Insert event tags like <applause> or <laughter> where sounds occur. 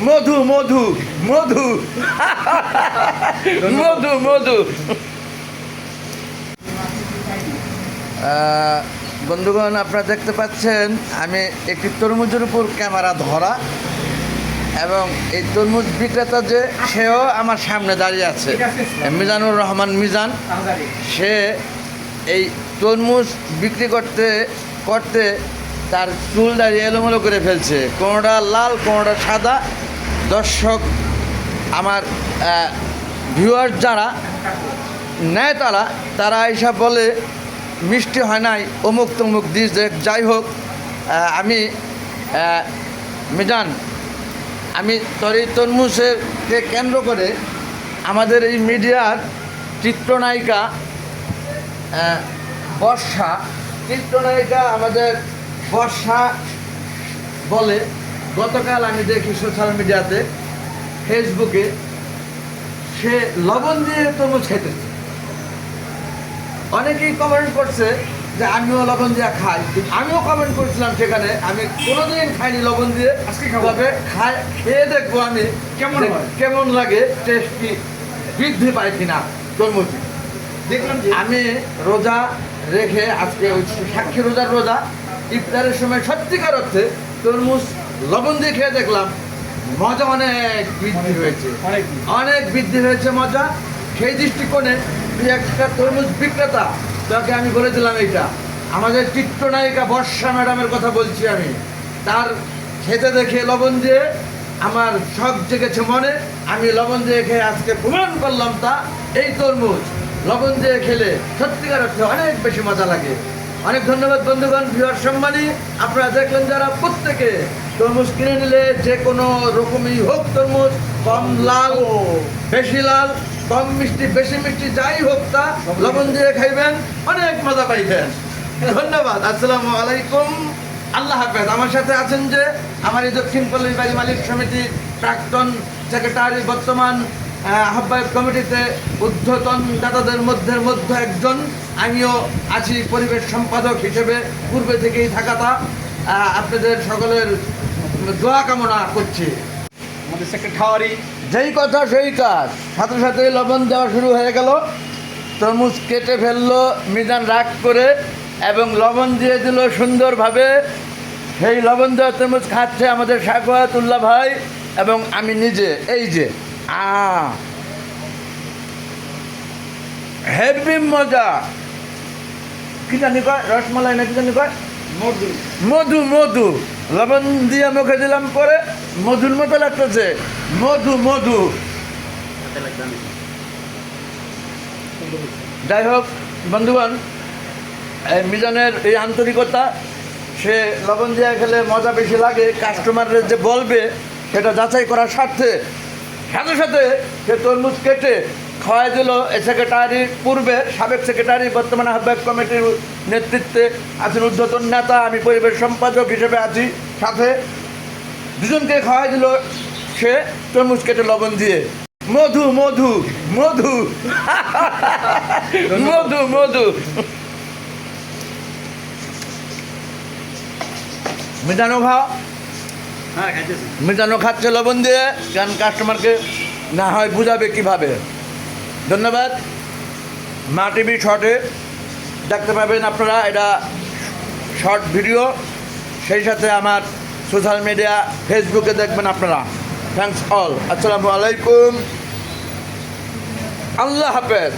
মধু মধু মধু। <laughs> মধু মধু। বন্ধুগণ আপনারা দেখতে পাচ্ছেন আমি একটি তরমুজের উপর ক্যামেরা ধরা এবং এই তরমুজ বিক্রেতা যে সেও আমার সামনে দাঁড়িয়ে আছে। মিজানুর রহমান মিজান সে এই তরমুজ বিক্রি করতে করতে তার চুল দাঁড়িয়ে এলোমেলো করে ফেলছে। কোনোটা লাল কোনোটা সাদা। দর্শক, আমার ভিউয়ার যারা নেয় তারা তারা এইসব বলে, মিষ্টি হয় নাই, অমুক তমুক দিস যাই হোক আমি মিজান, আমি তরি তরমুজেরকে কেন্দ্র করে আমাদের এই মিডিয়ার চিত্রনায়িকা বর্ষা, চিত্রনায়িকা আমাদের বর্ষা বলে গতকাল আমি দেখি সোশ্যাল মিডিয়াতে ফেসবুকে সে লবণ দিয়ে তরমুজ খেতেছে অনেকেই কমেন্ট করছে যে আমিও লবণ দিয়ে খাই। আমিও কমেন্ট করেছিলাম সেখানে আমি কোনোদিন খাইনি লবণ দিয়ে আজকে খাব। খাই খেয়ে দেখব আমি কেমন কেমন লাগে টেস্ট কি বৃদ্ধি পায় কিনা তরমুজ দেখলাম যে আমি রোজা রেখে আজকে ওই সাক্ষী রোজার রোজা ইফতারের সময় সত্যিকার অর্থে তরমুজ লবণ দিয়ে খেয়ে দেখলাম মজা অনেক বৃদ্ধি হয়েছে। অনেক অনেক বৃদ্ধি হয়েছে মজা। সেই দৃষ্টিকোণে তুই একটা তরমুজ বিক্রেতা তাকে আমি বলে দিলাম এইটা। আমাদের চিত্রনায়িকা বর্ষা ম্যাডামের কথা বলছি আমি। তার খেতে দেখে লবণ দিয়ে আমার শখ জেগেছে মনে। আমি লবণ দিয়ে খেয়ে আজকে প্রমাণ করলাম তা এই তরমুজ। লবণ দিয়ে খেলে সত্যিকার অর্থে অনেক বেশি মজা লাগে। অনেক ধন্যবাদ বন্ধুগণ ভিউয়ার সম্মানী। আপনারা দেখলেন যারা প্রত্যেকে তরমুজ কিনে নিলে যে কোনো রকমই হোক তরমুজ, কম লাল বেশি লাল, কম মিষ্টি, বেশি মিষ্টি যাই হোক তা লবণ দিয়ে খাইবেন, অনেক মজা পাইবেন। ধন্যবাদ, আসসালামু আলাইকুম। আল্লাহ হাফেজ। আমার সাথে আছেন যে আমার এই দক্ষিণ পল্লী বাড়ি মালিক সমিতির প্রাক্তন সেক্রেটারি, বর্তমান আহ্বায়ক কমিটিতে ঊর্ধ্বতন দাদাদের মধ্যে মধ্যে একজন। আমিও আছি পরিবেশ সম্পাদক হিসেবে, পূর্বে থেকেই থাকাটা আপনাদের সকলের দোয়া কামনা করছি। আমাদের সেক্রেটারি যেই কথা সেই কাজ। সাথে সাথে লবণ দেওয়া শুরু হয়ে গেল। তরমুজ কেটে ফেলল মিজান রাগ করে এবং লবণ দিয়ে দিল সুন্দরভাবে। সেই লবণ দেওয়া তরমুজ খাচ্ছে আমাদের সাকওয়াতুল্লাহ ভাই এবং আমি নিজে। এই যে আ হেভি মজা। কি জানি কয় রসমালাই না কি জানি কয়? মধু। মধু লবণ দিয়ে মুখে দিলাম, পরে মধুর মতো লাগতেছে। মধু মধু। যাই হোক এই মিজানের এই আন্তরিকতা, সে লবণ দিয়ে খেলে মজা বেশি লাগে কাস্টমারের যে বলবে, সেটা যাচাই করার স্বার্থে, সাথে সাথে সে তরমুজ কেটে খাওয়াই দিল এই সেক্রেটারির পূর্বে সাবেক সেক্রেটারি বর্তমানে আহ্বায়ক কমিটির নেতৃত্বে আছেন ঊর্ধ্বতন নেতা আমি পরিবেশ সম্পাদক হিসেবে আছি সাথে। দুজনকে খাওয়াই দিল সে তরমুজ কেটে লবণ দিয়ে। মধু মধু মধু। মধু মধু। মিজানো খাও খাইতেছি। খাচ্ছে লবণ দিয়ে কারণ কাস্টমারকে না হয় বুঝাবে কীভাবে? ধন্যবাদ। মা টিভি শর্টে দেখতে পাবেন আপনারা, এটা শর্ট ভিডিও, সেই সাথে আমার সোশ্যাল মিডিয়া, ফেসবুকে দেখবেন আপনারা। থ্যাংকস অল আসসালামু আলাইকুম। আল্লাহ হাফেজ।